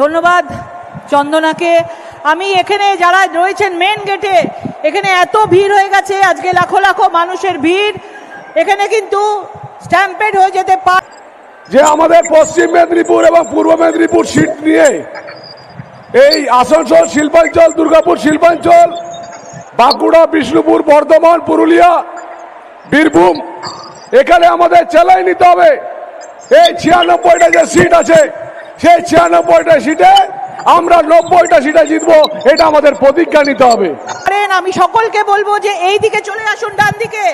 ধন্যবাদ চন্দনাকে। আমি এখানে যারা রয়েছেন মেন গেটে এখানে এত ভিড় হয়ে গেছে, আজকে লাখো লাখো মানুষের ভিড়। এখানে কিন্তু স্ট্যাম্পেড হয়ে যেতে পারে যে আমাদের পশ্চিম মেদিনীপুর এবং পূর্ব মেদিনীপুর সিট নিয়ে এই আসানসোল শিল্পাঞ্চল, দুর্গাপুর শিল্পাঞ্চল, বাঁকুড়া, বিষ্ণুপুর, বর্ধমান, পুরুলিয়া, বীরভূম, এখানে আমাদের চেলাই নিতে হবে। এই ছিয়ানব্বইটা যে সিট আছে সেই ছিয়ানব্বইটা সিটে আমরা নব্বইটা সিটে জিতবো, এটা আমাদের প্রতিজ্ঞা নিতে হবে। আমি সকলকে বলব যে এই দিকে চলে আসুন ডান দিকে।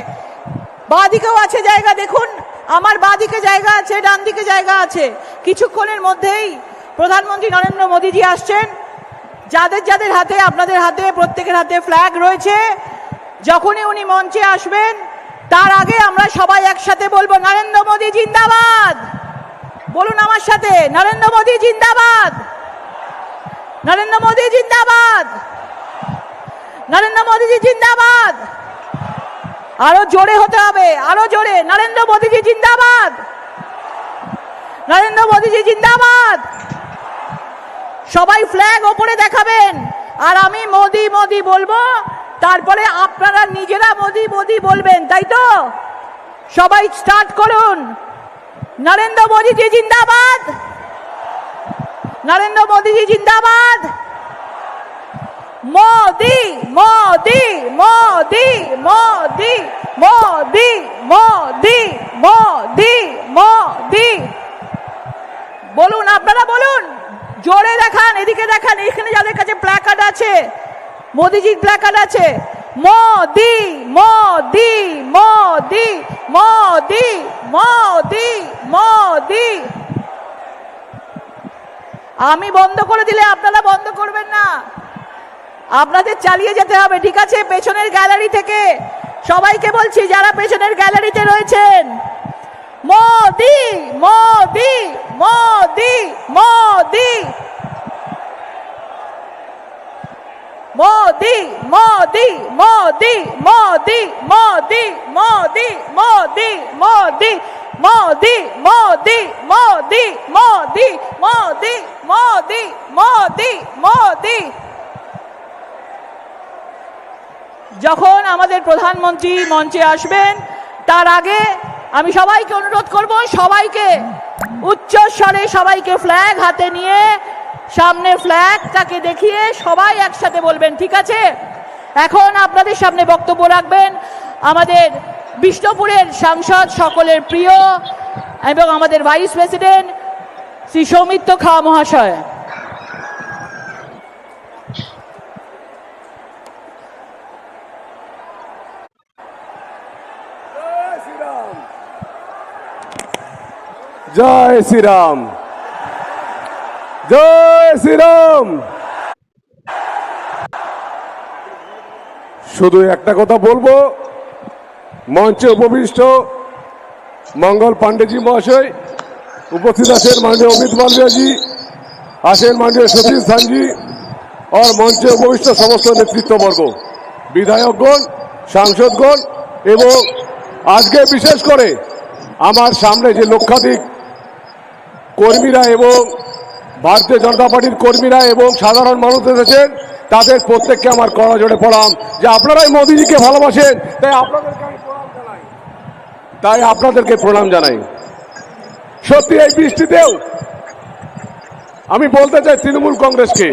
বাঁ দিকেও আছে জায়গা, দেখুন, আমার বাঁ দিকে জায়গা আছে, ডান দিকে জায়গা আছে। কিছুক্ষণের মধ্যেই প্রধানমন্ত্রী নরেন্দ্র মোদীজি আসছেন। যাদের যাদের হাতে, আপনাদের হাতে, প্রত্যেকের হাতে ফ্ল্যাগ রয়েছে। যখনই উনি মঞ্চে আসবেন, তার আগে আমরা সবাই একসাথে বলব, নরেন্দ্র মোদী জিন্দাবাদ! বলুন আমার সাথে, নরেন্দ্র মোদী জিন্দাবাদ! নরেন্দ্র মোদী জিন্দাবাদ! নরেন্দ্র মোদীজি জিন্দাবাদ! আরও জোরে হতে হবে, আরও জোরে, নরেন্দ্র মোদীজি জিন্দাবাদ! নরেন্দ্র মোদীজি জিন্দাবাদ! সবাই ফ্ল্যাগ ওপরে দেখাবেন, আর আমি মোদি মোদি বলব, তারপরে আপনারা নিজেরা মোদি মোদি বলবেন, তাই তো? সবাই স্টার্ট করুন। নরেন্দ্র মোদীজি জিন্দাবাদ। নরেন্দ্র মোদীজি জিন্দাবাদ। মোদি মোদি মোদি মোদি মোদি মোদি মোদি মোদি। বলুন, আপনারা বলুন, জোরে দেখান, এদিকে দেখান, এখানে যাদের কাছে প্ল্যাকার্ড আছে, মোদিজির প্ল্যাকার্ড আছে মোদি মোদি মোদি মোদি মোদি মোদি। আমি বন্ধ করে দিলে আপনারা বন্ধ করবেন না। আপনাদের চালিয়ে যেতে হবে, ঠিক আছে? পেছনের গ্যালারি থেকে সবাইকে বলছি, যারা পেছনের গ্যালারিতে রয়েছেন, মোদি মোদি মোদি মোদি। মোদি মোদি মোদি মোদি মোদি মোদি মোদি মোদি মোদি মোদি মোদি মোদি মোদি মোদি মোদি মোদি যখন আমাদের প্রধানমন্ত্রী মঞ্চে আসবেন তার আগে আমি সবাইকে অনুরোধ করব সবাইকে উচ্চ স্বরে সবাইকে ফ্ল্যাগ হাতে নিয়ে সামনে ফ্ল্যাগটাকে দেখিয়ে সবাই একসাথে বলবেন, ঠিক আছে? এখন আপনাদের সামনে বক্তব্য রাখবেন আমাদের বিষ্ণুপুরের সাংসদ সকলের প্রিয় এবং আমাদের ভাইস প্রেসিডেন্ট শ্রী সৌমিত্র খা মহাশয়। জয় শ্রীরাম। জয় শ্রীরাম। শুধু একটা কথা বলব, মঞ্চে উপবিষ্ট মঙ্গল পান্ডেজি মহাশয়, উপস্থিত আছেন মাননীয় অমিত মালভিয়াজি, আছেন মাননীয় সতীশ ধানজি আর মঞ্চে উপবিষ্ট সমস্ত নেতৃত্ববর্গ, বিধায়কগণ, সাংসদগণ, এবং আজকে বিশেষ করে আমার সামনে যে লক্ষাধিক কর্মীরা এবং ভারতীয় জনতা পার্টির কর্মীরা এবং সাধারণ মানুষ এসেছেন, তাদের প্রত্যেককে আমার কড়া জোরে পড়াম যে আপনারাই মোদিজিকে ভালোবাসেন, তাই আপনাদেরকে আমি প্রণাম জানাই। তাই আপনাদেরকে প্রণাম জানাই। সত্যি এই বৃষ্টিতেও আমি বলতে চাই তৃণমূল কংগ্রেসকে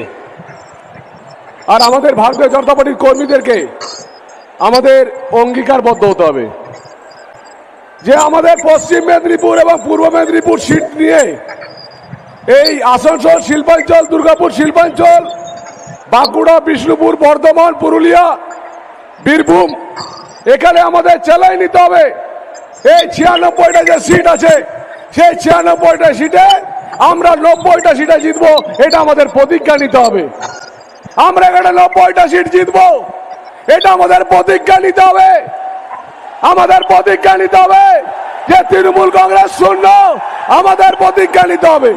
আর আমাদের ভারতীয় জনতা পার্টির কর্মীদেরকে, আমাদের অঙ্গীকারবদ্ধ হতে হবে। যে আমাদের পশ্চিম মেদিনীপুর এবং পূর্ব মেদিনীপুর সিট নিয়ে এই আসানসোল শিল্পাঞ্চল, দুর্গাপুর শিল্পাঞ্চল, বাঁকুড়া, বিষ্ণুপুর, বর্ধমান, পুরুলিয়া, বীরভূম, এখানে আমাদের চেলাই নিতে হবে। এই ছিয়ানব্বইটা যে সিট আছে, সেই ছিয়ানব্বইটা সিটে আমরা নব্বইটা সিটে জিতবো, এটা আমাদের প্রতিজ্ঞা নিতে হবে। আমরা এখানে নব্বইটা সিট জিতবো, এটা আমাদের প্রতিজ্ঞা নিতে হবে। আমাদের প্রতিজ্ঞা নিতে হবে যে তৃণমূল কংগ্রেস শূন্য, আমাদের প্রতিজ্ঞা নিতে হবে।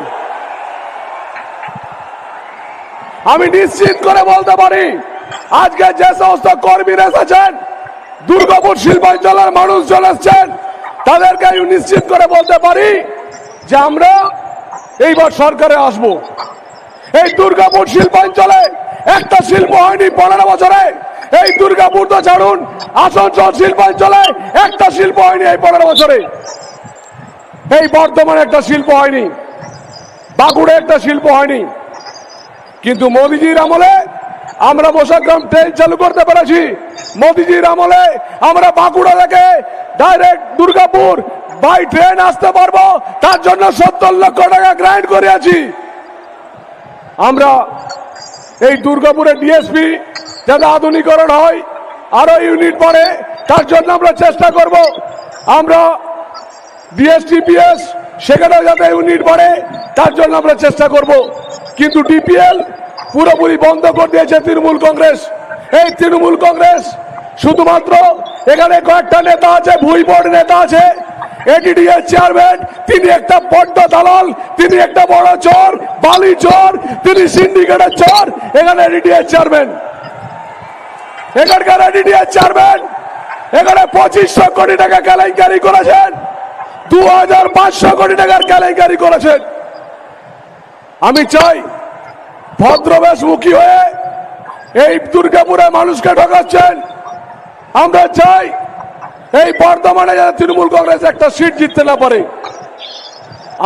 আমি নিশ্চিত করে বলতে পারি, আজকে যে সমস্ত কর্মীরা এসেছেন, দুর্গাপুর শিল্পাঞ্চলের মানুষজন এসছেন, তাদেরকে আমি নিশ্চিত করে বলতে পারি যে আমরা এইবার সরকারে আসব। এই দুর্গাপুর শিল্পাঞ্চলে একটা শিল্প হয়নি পনেরো বছরে, এই দুর্গাপুর তো ছাড়ুন, আসানসোল শিল্পাঞ্চলে একটা শিল্প হয়নি এই পনেরো বছরে। এই বর্ধমানে একটা শিল্প হয়নি বাঁকুড়ে একটা শিল্প হয়নি কিন্তু মোদিজির আমলে আমরা বসাগ্রাম ট্রেন চালু করতে পেরেছি। মোদিজির আমলে আমরা বাঁকুড়া থেকে ডাইরেক্ট দুর্গাপুর বাই ট্রেন আসতে পারব। তার জন্য সত্তর লক্ষ টাকা গ্রান্ট করেছি আমরা এই দুর্গাপুরের ডিএসপি যাতে আধুনিকরণ হয়, আরও ইউনিট বাড়ে, তার জন্য আমরা চেষ্টা করব। আমরা ডিএসটিপিএস সেখানেও যাতে ইউনিট বাড়ে। তার জন্য আমরা চেষ্টা করব। কিন্তু ডিপিএল পুরোপুরি বন্ধ করে দিয়েছে তৃণমূল কংগ্রেস। এই তৃণমূল কংগ্রেস শুধুমাত্র এখানে কয়েকটা নেতা আছে, ভুই বোর্ড নেতা আছে এডিডিএর চেয়ারম্যান তিনি একটা বড্ড দালাল, তিনি একটা বড় চোর, বালি চোর, তিনি সিন্ডিকেটের চোর, এখানে এডিডিএর চেয়ারম্যান এখানকার এডিডিএর চেয়ারম্যান এখানে পঁচিশশো কোটি টাকা কেলেঙ্কারি করেছেন দু হাজার পাঁচশো কোটি টাকার কেলেঙ্কারি করেছেন। আমি চাই ভদ্রবেশমুখী হয়ে এই দুর্গাপুরে মানুষকে ঠকাচ্ছেন। আমরা চাই এই বর্ধমানে যাতে তৃণমূল কংগ্রেস একটা সিট জিততে না পারে।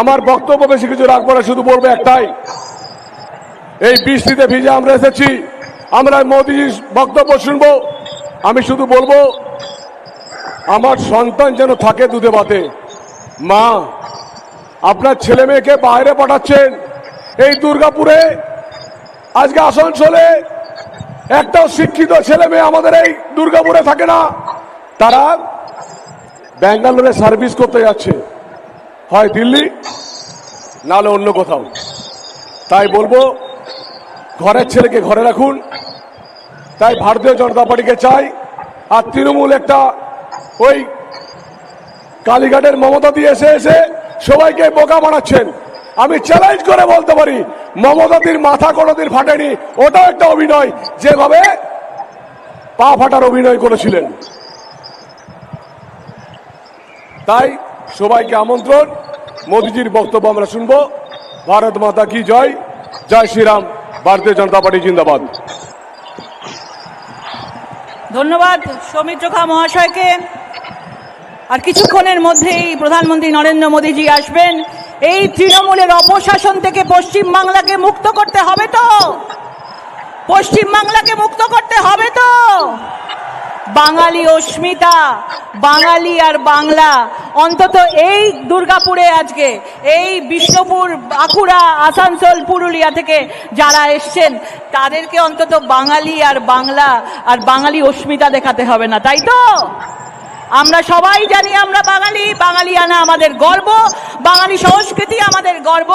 আমার বক্তব্য বেশি কিছু রাখব না, শুধু বলব একটাই। এই বৃষ্টিতে ভিজে আমরা এসেছি। আমরা মোদিজির বক্তব্য শুনব। আমি শুধু বলব, আমার সন্তান যেন থাকে দুধে ভাতে। মা, আপনার ছেলে মেয়েকে বাইরে পাঠাচ্ছেন। এই দুর্গাপুরে আজকে আসানসোলে একটাও শিক্ষিত ছেলে মেয়ে আমাদের এই দুর্গাপুরে থাকে না। তারা ব্যাঙ্গালোরে সার্ভিস করতে যাচ্ছে। হয় দিল্লি নাহলে অন্য কোথাও। তাই বলব, ঘরের ছেলেকে ঘরে রাখুন। তাই ভারতীয় জনতা পার্টিকে চাই। আর তৃণমূল একটা ওই কালীঘাটের মমতা দিয়ে এসে এসে সবাইকে বোকা বানাচ্ছেন। আমি চ্যালেঞ্জ করে বলতে পারি, মমতাদির মাথা কোনোদিন ফাটেনি ওটাও একটা অভিনয়, যেভাবে পা ফাটার অভিনয় করেছিলেন। তাই সবাইকে আমন্ত্রণ, মোদিজির বক্তব্য আমরা শুনব। ভারত মাতা কি জয়? জয় শ্রীরাম, ভারতীয় জনতা পার্টি জিন্দাবাদ। ধন্যবাদ সৌমিত্র খা মহাশয়কে। আর কিছুক্ষণের মধ্যেই প্রধানমন্ত্রী নরেন্দ্র মোদীজি আসবেন। এই তৃণমূলের অপশাসন থেকে পশ্চিম বাংলাকে মুক্ত করতে হবে তো। পশ্চিম বাংলাকে মুক্ত করতে হবে তো। বাঙালি অস্মিতা, বাঙালি আর বাংলা, অন্তত এই দুর্গাপুরে আজকে, এই বিষ্ণুপুর, বাঁকুড়া, আসানসোল, পুরুলিয়া থেকে যারা এসছেন, তাদেরকে অন্তত বাঙালি আর বাংলা আর বাঙালি অস্মিতা দেখাতে হবে না, তাই তো? আমরা সবাই জানি আমরা বাঙালি, বাঙালিয়ানা আমাদের গর্ব। বাঙালি সংস্কৃতি আমাদের গর্ব,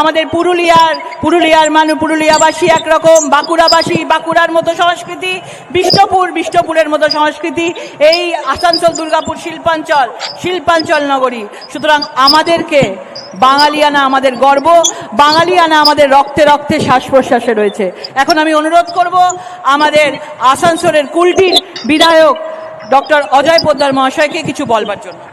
আমাদের পুরুলিয়ার পুরুলিয়ার মানুষ পুরুলিয়াবাসী একরকম, বাঁকুড়াবাসী, বাঁকুড়ার মতো সংস্কৃতি, বিষ্ণুপুর, বিষ্ণুপুরের মতো সংস্কৃতি, এই আসানসোল দুর্গাপুর শিল্পাঞ্চল শিল্পাঞ্চল নগরী। সুতরাং আমাদেরকে বাঙালিয়ানা আমাদের গর্ব, বাঙালিয়ানা আমাদের রক্তে রক্তে শ্বাস প্রশ্বাসে রয়েছে। এখন আমি অনুরোধ করব আমাদের আসানসোলের কুলটির বিধায়ক ডক্টর অজয় পোদ্দার মহাশয়কে কিছু বলবার জন্য।